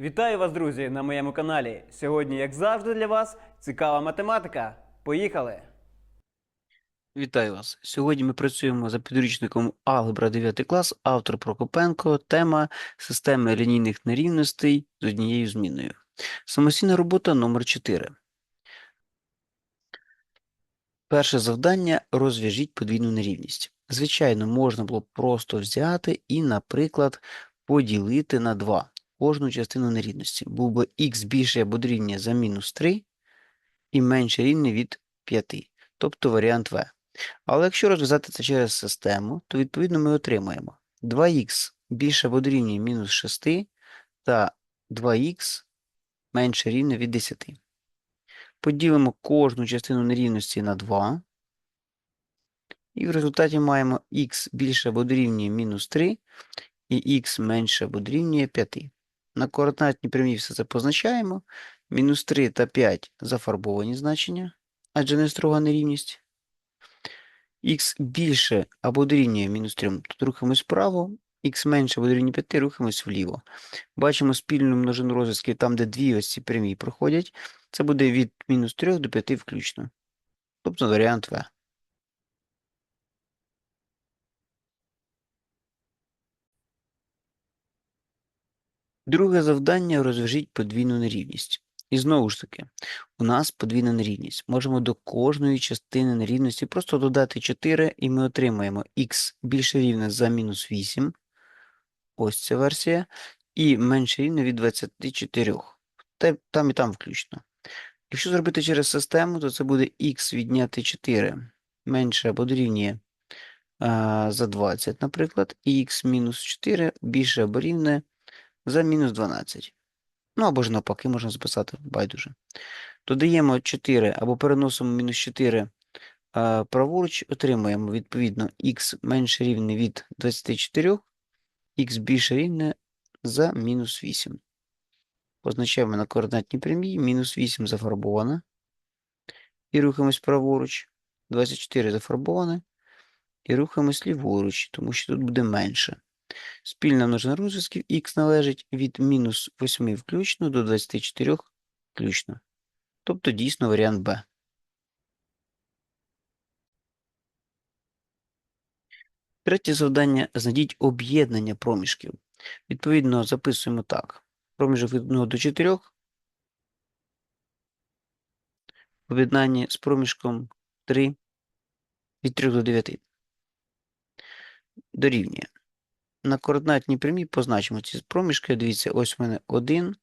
Вітаю вас, друзі, на моєму каналі. Сьогодні, як завжди, для вас цікава математика. Поїхали! Вітаю вас! Сьогодні ми працюємо за підручником Алгебра 9 клас, автор Прокопенко, тема системи лінійних нерівностей з однією зміною. Самостійна робота номер 4. Перше завдання – розв'яжіть подвійну нерівність. Звичайно, можна було просто взяти і, наприклад, поділити на 2 кожну частину нерівності. Був би х більше або дорівнює за мінус 3 і менше рівне від 5, тобто варіант В. Але якщо розв'язати це через систему, то відповідно ми отримаємо 2х більше або дорівнює мінус 6 та 2х менше рівне від 10. Поділимо кожну частину нерівності на 2. І в результаті маємо х більше або дорівнює мінус 3 і х менше або дорівнює 5. На координатній прямій все це позначаємо. Мінус 3 та 5 зафарбовані значення, адже не строга нерівність х більше або дорівнює мінус 3, тут рухаємось вправо, х менше або дорівнює 5, рухаємось вліво. Бачимо спільну множину розв'язків там, де дві ось ці прямі проходять. Це буде від мінус 3 до 5 включно. Тобто варіант В. Друге завдання – розв'яжіть подвійну нерівність. І знову ж таки, у нас подвійна нерівність. Можемо до кожної частини нерівності просто додати 4, і ми отримаємо х більше рівне за мінус 8. Ось ця версія. І менше рівне від 24. Те- Там і там включно. Якщо зробити через систему, то це буде х відняти 4 менше або дорівнює за 20, наприклад, і х мінус 4 більше або рівне за мінус 12. Ну, або ж навпаки, можна записати байдуже. Додаємо 4 або переносимо мінус 4 а, праворуч, отримуємо відповідно х менше рівне від 24, х більше рівне за мінус 8. Позначаємо на координатній прямій, мінус 8 зафарбоване. І рухаємось праворуч. 24 зафарбоване. І рухаємось ліворуч, тому що тут буде менше. Спільна множина розв'язків х належить від мінус 8 включно до 24 включно. Тобто дійсно варіант Б. Третє завдання – знайдіть об'єднання проміжків. Відповідно, записуємо так. Проміжок від 1 до 4 в об'єднанні з проміжком 3 від 3 до 9 дорівнює. На координатній прямій позначимо ці проміжки. Дивіться, ось у мене 1,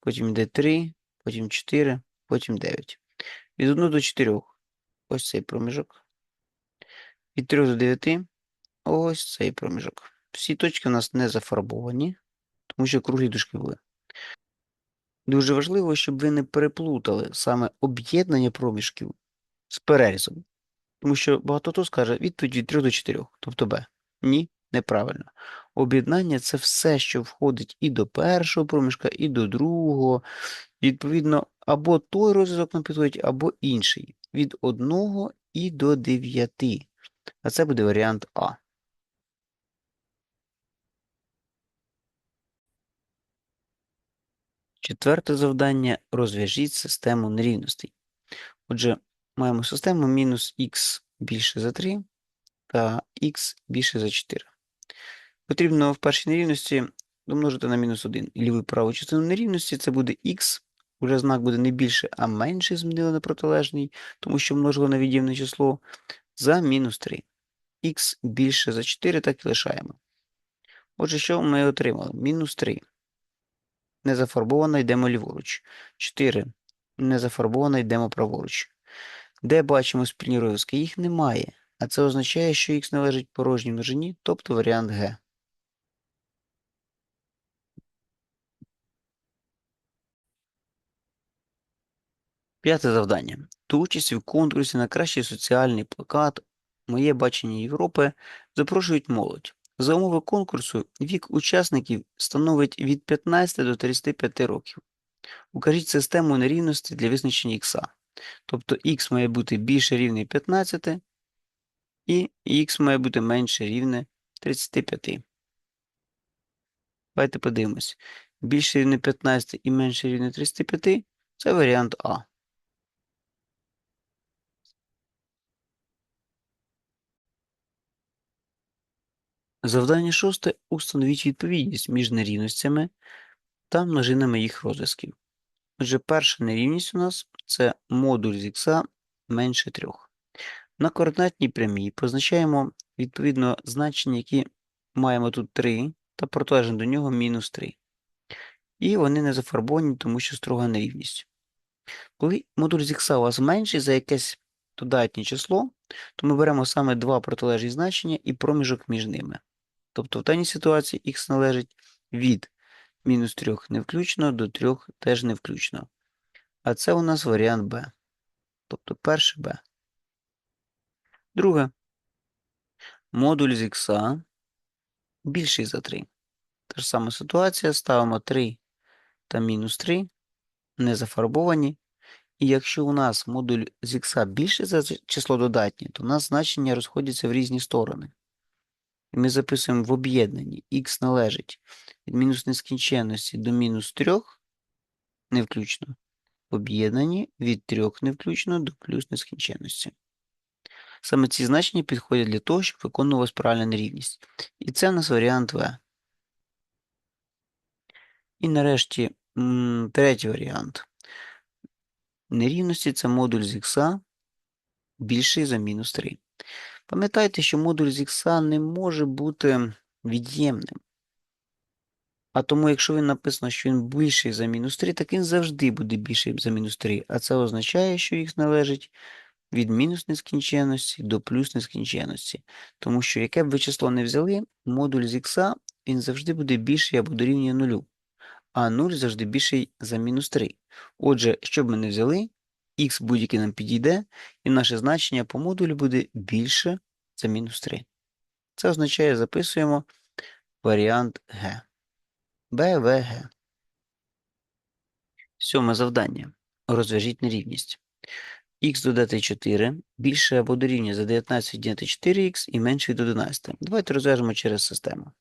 потім йде 3, потім 4, потім 9. Від 1 до 4 ось цей проміжок. Від 3 до 9 ось цей проміжок. Всі точки у нас не зафарбовані, тому що круглі дужки були. Дуже важливо, щоб ви не переплутали саме об'єднання проміжків з перерізом. Тому що багато хто скаже відповідь від 3 до 4, тобто Б. Ні, неправильно. Об'єднання це все, що входить і до першого проміжка, і до другого. Відповідно, або той розв'язок нам підходить, або інший. Від 1 і до 9. А це буде варіант А. Четверте завдання – розв'яжіть систему нерівностей. Отже, маємо систему мінус х більше за 3 та х більше за 4. Потрібно в першій нерівності домножити на мінус 1. Ліву праву частину нерівності це буде х, уже знак буде не більше, а менше змінили на протилежний, тому що множили на від'ємне число, за мінус 3. х більше за 4 так і лишаємо. Отже, що ми отримали? Мінус 3. Не зафарбовано, йдемо ліворуч. 4. Не зафарбовано, йдемо праворуч. Де бачимо спільні розв'язки? Їх немає. А це означає, що х належить порожній множині, тобто варіант Г. П'яте завдання. До участі в конкурсі на кращий соціальний плакат Моє бачення Європи запрошують молодь. За умови конкурсу вік учасників становить від 15 до 35 років. Укажіть систему нерівності для визначення х. Тобто х має бути більше рівне 15 і х має бути менше рівне 35. Давайте подивимось. більше рівне 15 і менше рівне 35 – це варіант А. Завдання шосте – установіть відповідність між нерівностями та множинами їх розв'язків. Отже, перша нерівність у нас – це модуль з х менше 3. На координатній прямій позначаємо відповідно значення, які маємо тут 3, та протилежне до нього мінус 3. І вони не зафарбовані, тому що строга нерівність. Коли модуль з х у вас менший за якесь додатнє число, то ми беремо саме два протилежні значення і проміжок між ними. Тобто в даній ситуації х належить від мінус 3 не включно до 3 теж не включно. А це у нас варіант Б. Тобто перше Б. Друге. Модуль з х більший за 3. Та ж сама ситуація. Ставимо 3 та мінус 3, не зафарбовані. І якщо у нас модуль з х більше за число додатнє, то у нас значення розходяться в різні сторони. І ми записуємо в об'єднанні х належить від мінус нескінченності до мінус 3 не включно. Об'єднанні від 3 не включно до плюс нескінченності. Саме ці значення підходять для того, щоб виконувалась правильна нерівність. І це у нас варіант В. І нарешті третій варіант. Нерівності це модуль з х більший за мінус 3. Пам'ятайте, що модуль з не може бути від'ємним. А тому, якщо він написано, що він більший за мінус 3, так він завжди буде більший за мінус 3. А це означає, що х належить від мінус нескінченності до плюс нескінченності. Тому що яке б ви число не взяли, модуль з х він завжди буде більший або дорівнює нулю. А 0 завжди більший за мінус 3. Отже, що б ми не взяли, х будь-який нам підійде, і наше значення по модулю буде більше за мінус 3. Це означає, записуємо варіант Г. БВГ. Сьоме завдання. Розв'яжіть нерівність. х додати 4 більше або дорівнює за 19 відняти 4х і менше від 11. Давайте розв'яжемо через систему.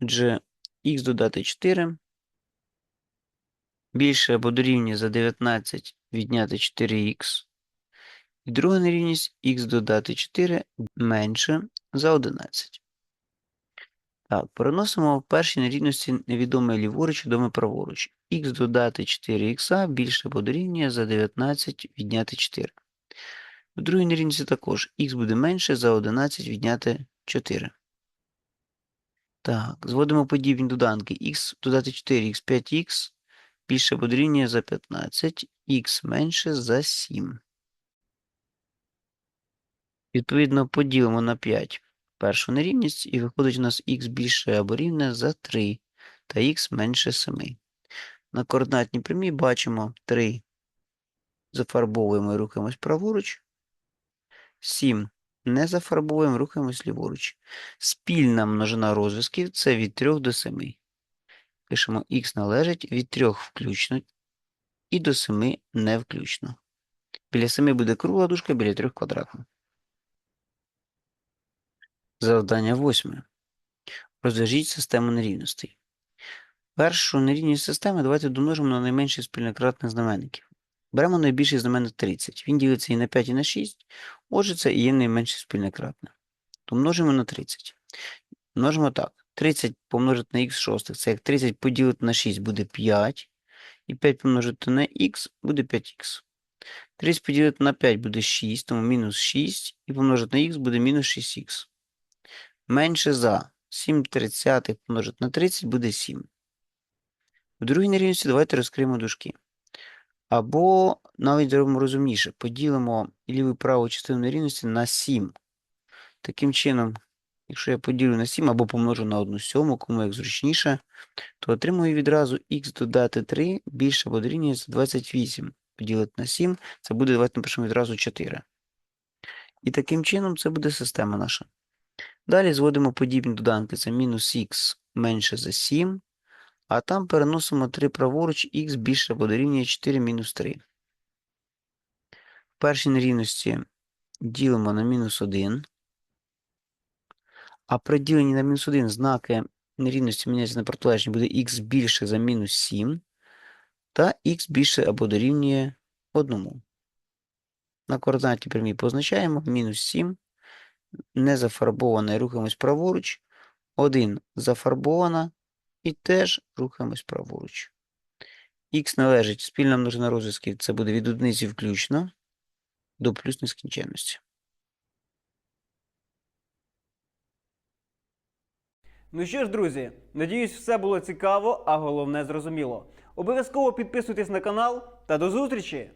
Отже, х додати 4 більше або дорівнює за 19 відняти 4х. І друга нерівність х додати 4 менше за 11. Так, переносимо в першій нерівності невідоме ліворуч, відоме праворуч. х додати 4х більше або дорівнює за 19 відняти 4. В другій нерівності також х буде менше за 11 відняти 4. Так, зводимо подібні доданки. х додати 4х 5х більше дорівнює за 15, х менше за 7. Відповідно, поділимо на 5 першу нерівність, і виходить у нас х більше або рівне за 3 та х менше 7. На координатній прямій бачимо 3 зафарбовуємо і рухаємось праворуч, 7 не зафарбовуємо, рухаємось ліворуч. Спільна множина розв'язків це від 3 до 7. Пишемо х належить від 3 включно і до 7 не включно. Біля 7 буде кругла дужка, біля 3 квадратна. Завдання восьме. Розв'яжіть систему нерівностей. Першу нерівність системи давайте домножимо на найменший спільнократних знаменників. Беремо найбільший знаменник 30. Він ділиться і на 5, і на 6. Отже, це і є найменший спільний кратне. То множимо на 30. Множимо так. 30 помножити на х шостих. Це як 30 поділити на 6 буде 5. І 5 помножити на х буде 5х. 30 поділити на 5 буде 6, тому мінус 6. І помножити на х буде мінус 6х. Менше за 7 тридцятих помножити на 30 буде 7. В другій нерівності давайте розкриємо дужки. Або навіть зробимо розумніше. Поділимо ліву і праву частину нерівності на 7. Таким чином, якщо я поділю на 7 або помножу на 1 сьому, кому як зручніше, то отримую відразу х додати 3 більше або дорівнює за 28. Поділити на 7, це буде, давайте напишемо відразу 4. І таким чином це буде система наша. Далі зводимо подібні доданки. Це мінус х менше за 7, а там переносимо 3 праворуч, х більше або дорівнює 4 мінус 3. В першій нерівності ділимо на мінус 1, а при діленні на мінус 1 знаки нерівності міняється на протилежні, буде х більше за мінус 7 та х більше або дорівнює 1. На координатній прямій позначаємо мінус 7, не зафарбована рухаємось праворуч, 1 зафарбована і теж рухаємось праворуч. Х належить спільна множина розв'язків, це буде від одиниці включно до плюс нескінченності. Ну що ж, друзі, надіюсь, все було цікаво, а головне зрозуміло. Обов'язково підписуйтесь на канал та до зустрічі!